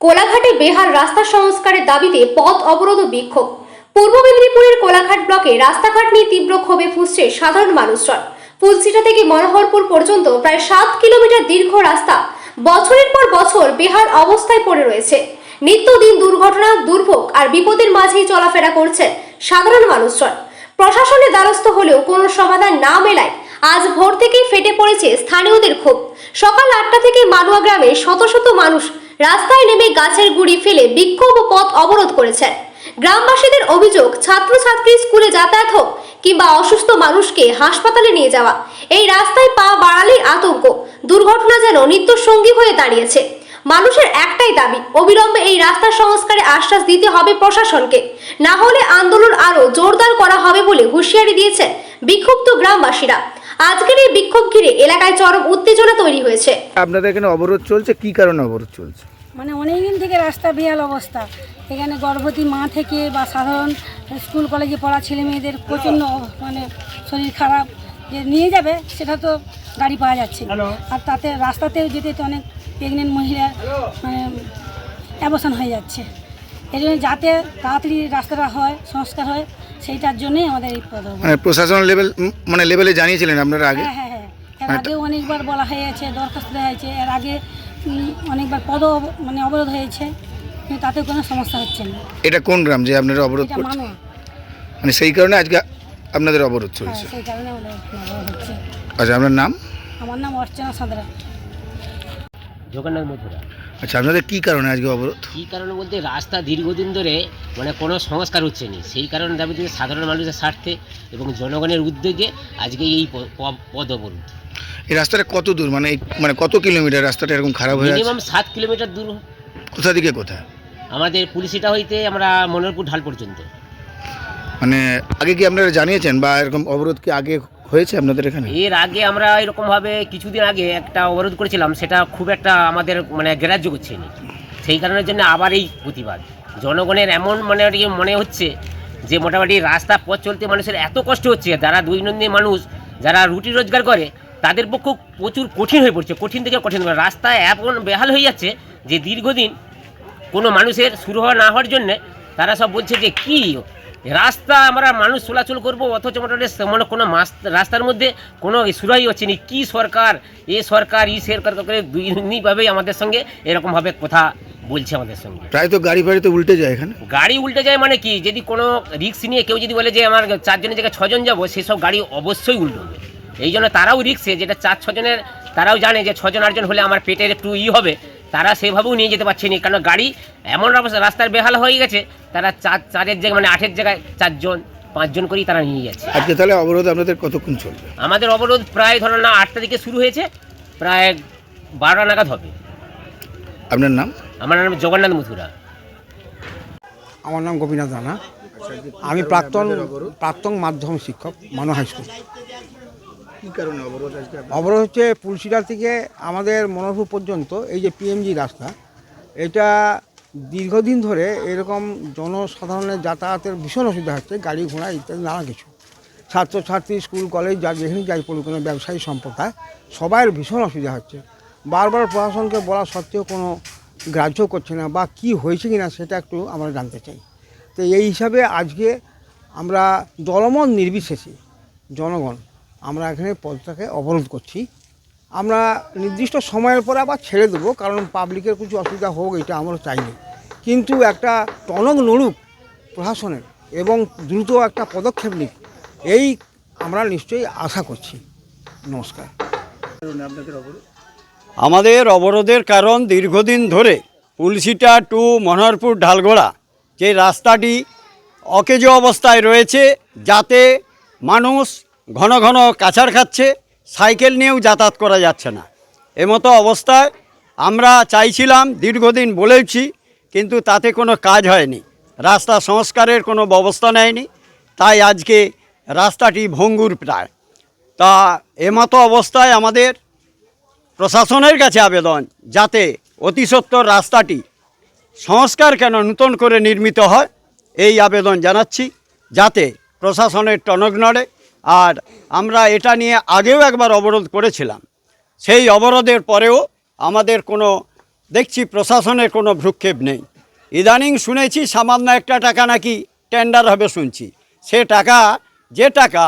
কোলাঘাটে বেহাল রাস্তা সংস্কারের দাবিতে পথ অবরোধ বিক্ষোভ। পূর্ব মেদিনীপুরের কোলাঘাট ব্লকে রাস্তাঘাট নিয়ে তীব্র ক্ষোভে ফুসছে সাধারণ মানুষজন। ফুলসিটা থেকে মনোহরপুর পর্যন্ত প্রায় সাত কিলোমিটার দীর্ঘ রাস্তা বছরের পর বছর বেহাল অবস্থায় পড়ে রয়েছে। নিত্যদিন দুর্ঘটনা, দুর্ভোগ আর বিপদের মাঝেই চলাফেরা করছে সাধারণ মানুষজন। প্রশাসনের দ্বারস্থ হলেও কোনো সমাধান না মেলায় আজ ভোর থেকেই ফেটে পড়েছে স্থানীয়দের ক্ষোভ। সকাল আটটা থেকে মানুয়া গ্রামে শত শত মানুষ রাস্তায় নেমে গাছের গুড়ি ফেলে বিক্ষোভ পথ অবরোধ করেছেন। গ্রামবাসীদের অভিযোগ, ছাত্রছাত্রী স্কুলে যাতায়াত হোক কিংবা অসুস্থ মানুষকে হাসপাতালে নিয়ে যাওয়া, এই রাস্তায় পা বাড়ালেই আতঙ্ক। দুর্ঘটনা যেন নিত্য সঙ্গী হয়ে দাঁড়িয়েছে। মানুষের একটাই দাবি, অবিলম্বে এই রাস্তা সংস্কারে আশ্বাস দিতে হবে প্রশাসনকে। না হলে আন্দোলন আরও জোরদার করা হবে বলে হুঁশিয়ারি দিয়েছে বিক্ষুব্ধ গ্রামবাসীরা। আজকের এই বিক্ষোভ ঘিরে এলাকায় চরম উত্তেজনা তৈরি হয়েছে। আপনাদের এখানে অবরোধ চলছে? কি কারণে অবরোধ চলছে? মানে অনেক দিন থেকে রাস্তা বেহাল অবস্থা। এখানে গর্ভবতী মা থেকে বা সাধারণ স্কুল কলেজে পড়া ছেলে মেয়েদের প্রচণ্ড মানে শরীর খারাপ। যে নিয়ে যাবে সেটা তো গাড়ি পাওয়া যাচ্ছে। আর তাতে রাস্তাতেও যেতে তো অনেক প্রেগনেন্ট মহিলা মানে অ্যাবসান হয়ে যাচ্ছে। এই জন্য যাতে তাড়াতাড়ি রাস্তাটা হয় সংস্কার হয় সেইটার জন্যই আমাদের এই পদক্ষেপ মানে প্রশাসন লেভেল মানে লেভেলে জানিয়েছিলেন আপনারা আগে? হ্যাঁ হ্যাঁ হ্যাঁ। এর আগেও অনেকবার বলা হয়েছে দরখাস্ত দেওয়া হয়েছে। এর আগে উম, অনেকবার পদ অব- মানে অবরোধ হয়েছে। কিন্তু তাতে কোনো সমস্যা হচ্ছে না। এটা কোন গ্রাম যে আপনারা অবরোধ এটা করছেন মানে সেই কারণে আজকে আপনাদের অবরোধ হ্যাঁ চলছে। সেই কারণে আমাদের অবরোধ হচ্ছে। আচ্ছা আপনার নাম? আমার নাম অর্চনা সাঁতরা। জগন্নাথ মথুরা আচ্ছা আপনাদের কি কারণে আজকে অবরোধ? কী কারণে বলতে রাস্তা দীর্ঘদিন ধরে মানে কোনো সংস্কার হচ্ছে না। সেই কারণে দাবিতে সাধারণ মানুষের স্বার্থে এবং জনগণের উদ্যোগে আজকে এই পদ অবরোধ। এই রাস্তাটা কত দূর? মানে মানে কত কিলোমিটার রাস্তাটা এরকম খারাপ হয়ে মিনিমাম সাত কিলোমিটার দূর। কোথা থেকে কোথায়? আমাদের পুলিশিটা হইতে আমরা মনোরপুর ঢাল পর্যন্ত। মানে আগে কি আপনারা জানিয়েছেন বা এরকম অবরোধ কি আগে হয়েছে আপনাদের এখানে? এর আগে আমরা এরকমভাবে কিছুদিন আগে একটা অবরোধ করেছিলাম, সেটা খুব একটা আমাদের মানে গ্রাহ্য করছে সেই কারণের জন্য আবার এই প্রতিবাদ। জনগণের এমন মানে মনে হচ্ছে যে মোটামুটি রাস্তা পথ চলতে মানুষের এত কষ্ট হচ্ছে, যারা দৈনন্দিন মানুষ, যারা রুটি রোজগার করে, তাদের পক্ষে প্রচুর কঠিন হয়ে পড়ছে, কঠিন থেকে কঠিন রাস্তা এমন বেহাল হয়ে যাচ্ছে যে দীর্ঘদিন কোনো মানুষের শুরু হওয়া না হওয়ার জন্যে তারা সব বলছে যে, কি রাস্তা আমরা মানুষ চলাচল করব অথচ মোটামুটি মানে কোনো রাস্তার মধ্যে কোনো সুরাই হচ্ছে না। কী সরকার? এ সরকার ই সরকার করে দুইভাবেই আমাদের সঙ্গে এরকমভাবে কথা বলছে আমাদের সঙ্গে। প্রায় তো গাড়ি ফাড়ি তো উল্টে যায় এখানে। গাড়ি উল্টে যায় মানে কি? যদি কোনো রিক্স নিয়ে কেউ যদি বলে যে আমার চারজনের জায়গায় ছজন যাব সেসব গাড়ি অবশ্যই উল্টবে এই জন্য তারাও রিক্সে যেটা চার ছজনের তারাও জানে যে ছজন আটজন হলে আমার পেটের একটু ই হবে। তারা সেভাবেও নিয়ে যেতে পারছে না কারণ গাড়ি এমন অবস্থা রাস্তার বেহাল হয়ে গেছে তারা চার চারের জায়গায় মানে আটের জায়গায় চারজন পাঁচজন করেই তারা নিয়ে যাচ্ছে। আজকে তাহলে অবরোধ আপনাদের কতক্ষণ চলবে? আমাদের অবরোধ প্রায় ধরো না আটটা থেকে শুরু হয়েছে প্রায় বারোটা নাগাদ হবে। আপনার নাম? আমার নাম জগন্নাথ মথুরা। আমার নাম গোপীনাথ রানা। আমি প্রাক্তন প্রাক্তন মাধ্যমিক শিক্ষক মানো হাই স্কুল। কি অবরোধ হচ্ছে পুলসিডার থেকে আমাদের মনোহরপুর পর্যন্ত এই যে পিএমজি রাস্তা, এটা দীর্ঘদিন ধরে এরকম জনসাধারণের যাতায়াতের ভীষণ অসুবিধা হচ্ছে, গাড়ি ঘোড়া ইত্যাদি নানা কিছু। ছাত্রছাত্রী, স্কুল, কলেজ, যা যেখানে যাই পড়ুক কোনো, ব্যবসায়ী সম্প্রদায়, সবাইয়ের ভীষণ অসুবিধা হচ্ছে। বারবার প্রশাসনকে বলা সত্ত্বেও কোনো গ্রাহ্য করছে না, বা কি হয়েছে কিনা সেটা একটু আমরা জানতে চাই। তো এই হিসাবে আজকে আমরা দলমত নির্বিশেষে জনগণ আমরা এখানে পদটাকে অবরোধ করছি। আমরা নির্দিষ্ট সময়ের পরে আবার ছেড়ে দেবো, কারণ পাবলিকের কিছু অসুবিধা হোক, এটা আমরা চাইনি। কিন্তু একটা টনক নড়ুক প্রশাসনের এবং দ্রুত একটা পদক্ষেপ নিক, এই আমরা নিশ্চয়ই আশা করছি। নমস্কার। আমাদের অবরোধের কারণ দীর্ঘদিন ধরে পুলসিটা টু মনোহরপুর ঢালগোড়া, যে রাস্তাটি অকেজো অবস্থায় রয়েছে, যাতে মানুষ ঘন ঘন কাছার খাচ্ছে, সাইকেল নিয়েও যাতায়াত করা যাচ্ছে না। এমতো অবস্থায় আমরা চাইছিলাম, দীর্ঘদিন বলেছি, কিন্তু তাতে কোনো কাজ হয়নি। রাস্তা সংস্কারের কোনো ব্যবস্থা নেয়নি, তাই আজকে রাস্তাটি ভঙ্গুর প্রায়। তা এমতো অবস্থায় আমাদের প্রশাসনের কাছে আবেদন, যাতে অতি সত্বর রাস্তাটি সংস্কার কেন নূতন করে নির্মিত হয়, এই আবেদন জানাচ্ছি, যাতে প্রশাসনের টনক নড়ে আর আমরা এটা নিয়ে আগেও একবার অবরোধ করেছিলাম। সেই অবরোধের পরেও আমাদের কোনো, দেখছি প্রশাসনের কোনো ভ্রুক্ষেপ নেই। ইদানিং শুনেছি সামান্য একটা টাকা নাকি টেন্ডার হবে শুনছি। সে টাকা, যে টাকা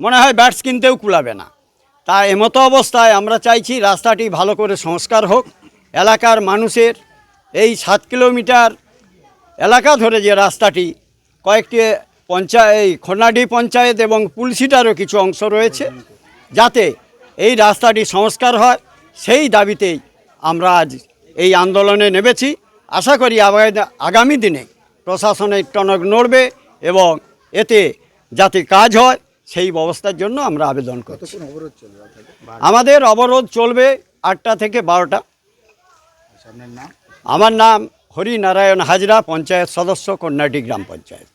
মনে হয় ব্যাটস কিনতেও কুলাবে না। তা এমতো অবস্থায় আমরা চাইছি রাস্তাটি ভালো করে সংস্কার হোক। এলাকার মানুষের এই সাত কিলোমিটার এলাকা ধরে যে রাস্তাটি, কয়েকটি পঞ্চায়েত এই খন্নাডি পঞ্চায়েত এবং পুলসিটারও কিছু অংশ রয়েছে যাতে এই রাস্তাটি সংস্কার হয়। সেই দাবিতেই আমরা আজ এই আন্দোলনে নেমেছি। আশা করি আগামী- আগামী দিনে প্রশাসনের টনক নড়বে এবং এতে যাতে কাজ হয় সেই ব্যবস্থার জন্য আমরা আবেদন করছি। আমাদের অবরোধ চলবে আটটা থেকে বারোটা। আমার নাম হরিনারায়ণ হাজরা পঞ্চায়েত সদস্য কন্যাটি গ্রাম পঞ্চায়েত।